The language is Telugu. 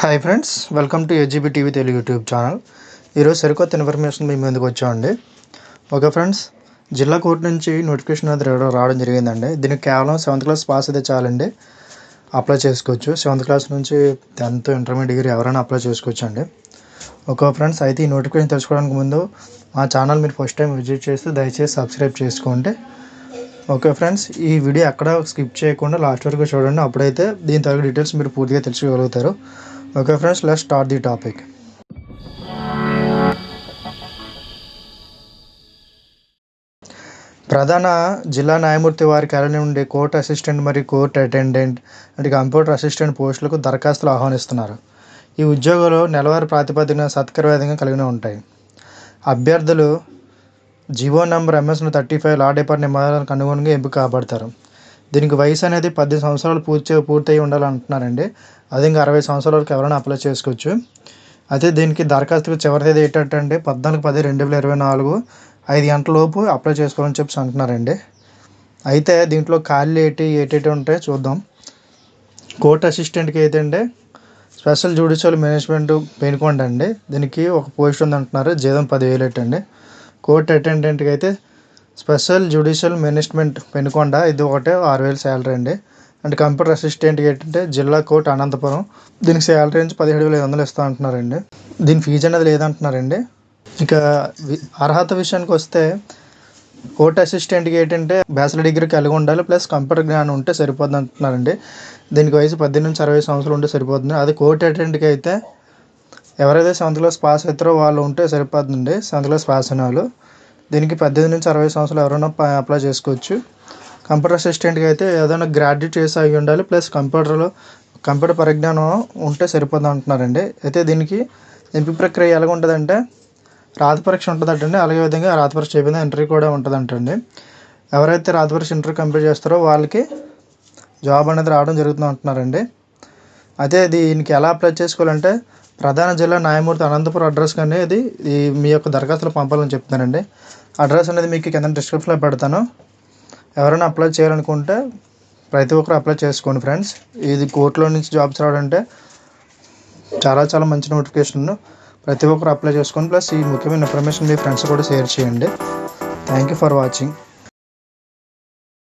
Hi friends welcome to AGB TV Telugu YouTube channel ఈరోజు సరికొత్త ఇన్ఫర్మేషన్ మీ ముందుకు వచ్చామండి. ఓకే ఫ్రెండ్స్ జిల్లా కోర్టు నుంచి నోటిఫికేషన్ అనేది రావడం రావడం జరిగిందండి. దీనికి కేవలం సెవెంత్ క్లాస్ పాస్ అయితే చాలండి. అప్లై చేసుకోవచ్చు. సెవెంత్ క్లాస్ నుంచి టెన్త్ ఇంటర్మీడియట్ డిగ్రీ ఎవరైనా అప్లై చేసుకోవచ్చు అండి ఓకే ఫ్రెండ్స్ అయితే ఈ నోటిఫికేషన్ తెలుసుకోవడానికి ముందు మా ఛానల్ మీరు ఫస్ట్ టైం విజిట్ చేస్తే దయచేసి సబ్స్క్రైబ్ చేసుకోండి. ఓకే ఫ్రెండ్స్ ఈ వీడియో ఎక్కడ స్కిప్ చేయకుండా లాస్ట్ వరకు చూడండి. అప్పుడైతే దీని తగ్గ డీటెయిల్స్ మీరు పూర్తిగా తెలుసుకోగలుగుతారు. Okay friends let start the topic ప్రధాన జిల్లా న్యాయమూర్తి వారి కార్యాలయం నుండి కోర్టు అసిస్టెంట్ మరియు కోర్టు అటెండెంట్ అంటే కంప్యూటర్ అసిస్టెంట్ పోస్టులకు దరఖాస్తులు ఆహ్వానిస్తున్నారు. ఈ ఉద్యోగాలు నెలవారీ ప్రాతిపదికన సత్కరవేదంగా కలిగి ఉంటాయి. అభ్యర్థులు జివో నంబర్ ఎంఎస్ను థర్టీ ఫైవ్ లా డిపార్ట్మెంట్ నిబంధనలకు అనుగుణంగా ఎంపిక కాబడతారు. దీనికి వయసు అనేది పద్దెనిమిది సంవత్సరాలు పూర్తి పూర్తయి ఉండాలంటున్నారండి. అదే ఇంకా అరవై సంవత్సరాల వరకు ఎవరైనా అప్లై చేసుకోవచ్చు. అయితే దీనికి దరఖాస్తుకు చివరి తేదీ ఏంటంటే పద్నాలుగు పది రెండు వేల ఇరవై నాలుగు ఐదు గంటల లోపు అప్లై చేసుకోవాలని చెప్పి అంటున్నారండి. అయితే దీంట్లో ఖాళీ ఏంటి ఏటేటి ఉంటాయో చూద్దాం. కోర్ట్ అసిస్టెంట్కి అయితే అండి స్పెషల్ జ్యుడిషియల్ మేనేజ్మెంట్ పెనుకోండి అండి దీనికి ఒక పోస్ట్ ఉంది అంటున్నారు జీతం పదివేలు ఎట్టండి కోర్ట్ అటెండెంట్కి అయితే స్పెషల్ జ్యుడిషియల్ మేనేజ్మెంట్ పెనుకొండ ఇది ఒకటే ఆరు వేలు శాలరీ అండి. అండ్ కంప్యూటర్ అసిస్టెంట్ ఏంటంటే జిల్లా కోర్ట్ అనంతపురం. దీనికి శాలరీ నుంచి పదిహేడు వేల ఐదు వందలు ఇస్తా అంటున్నారండి. దీని ఫీజు అనేది లేదంటున్నారండి. ఇక అర్హత విషయానికి వస్తే కోర్ట్ అసిస్టెంట్కి ఏంటంటే బ్యాచిలర్ డిగ్రీ కలిగి ఉండాలి ప్లస్ కంప్యూటర్ జ్ఞానం ఉంటే సరిపోద్ది అంటున్నారండి. దీనికి వయసు పద్దెనిమిది నుంచి అరవై సంవత్సరాలు ఉంటే సరిపోతుంది అది కోర్ట్ అటెంట్కి అయితే ఎవరైతే సెవెంత్ క్లాస్ పాస్ అవుతారో వాళ్ళు ఉంటే సరిపోతుందండి సెవెంత్ క్లాస్ పాస్ అయిన వాళ్ళు. దీనికి పద్దెనిమిది నుంచి అరవై సంవత్సరాలు ఎవరైనా అప్లై చేసుకోవచ్చు. కంప్యూటర్ అసిస్టెంట్కి అయితే ఏదైనా గ్రాడ్యుయేట్ చేసి అయి ఉండాలి ప్లస్ కంప్యూటర్లో కంప్యూటర్ పరిజ్ఞానం ఉంటే సరిపోతుంది అంటున్నారండి. అయితే దీనికి ఎంపిక ప్రక్రియ ఎలా ఉంటుందంటే రాత పరీక్ష ఉంటుందంటండి. అలాగే విధంగా రాత పరీక్ష అయిపోయిన ఇంటర్వ్యూ కూడా ఉంటుందంటండి. ఎవరైతే రాత పరీక్ష ఇంటర్వ్యూ కంప్లీట్ చేస్తారో వాళ్ళకి జాబ్ అనేది రావడం జరుగుతుంది అంటున్నారండి అయితే దీనికి ఎలా అప్లై చేసుకోవాలంటే ప్రధాన జిల్లా న్యాయమూర్తి అనంతపురం అడ్రస్ అనేది ఈ మీ యొక్క దరఖాస్తులు పంపాలని చెప్తున్నానండి అడ్రస్ అనేది మీకు కింద డిస్క్రిప్షన్లో పెడతాను. ఎవరైనా అప్లై చేయాలనుకుంటే ప్రతి ఒక్కరు అప్లై చేసుకోండి ఫ్రెండ్స్ ఇది కోర్టులో నుంచి జాబ్స్ రావడంటే చాలా చాలా మంచి నోటిఫికేషన్ ప్రతి ఒక్కరు అప్లై చేసుకోండి. ప్లస్ ఈ ముఖ్యమైన ఇన్ఫర్మేషన్ మీ ఫ్రెండ్స్ కూడా షేర్ చేయండి. Thank you for watching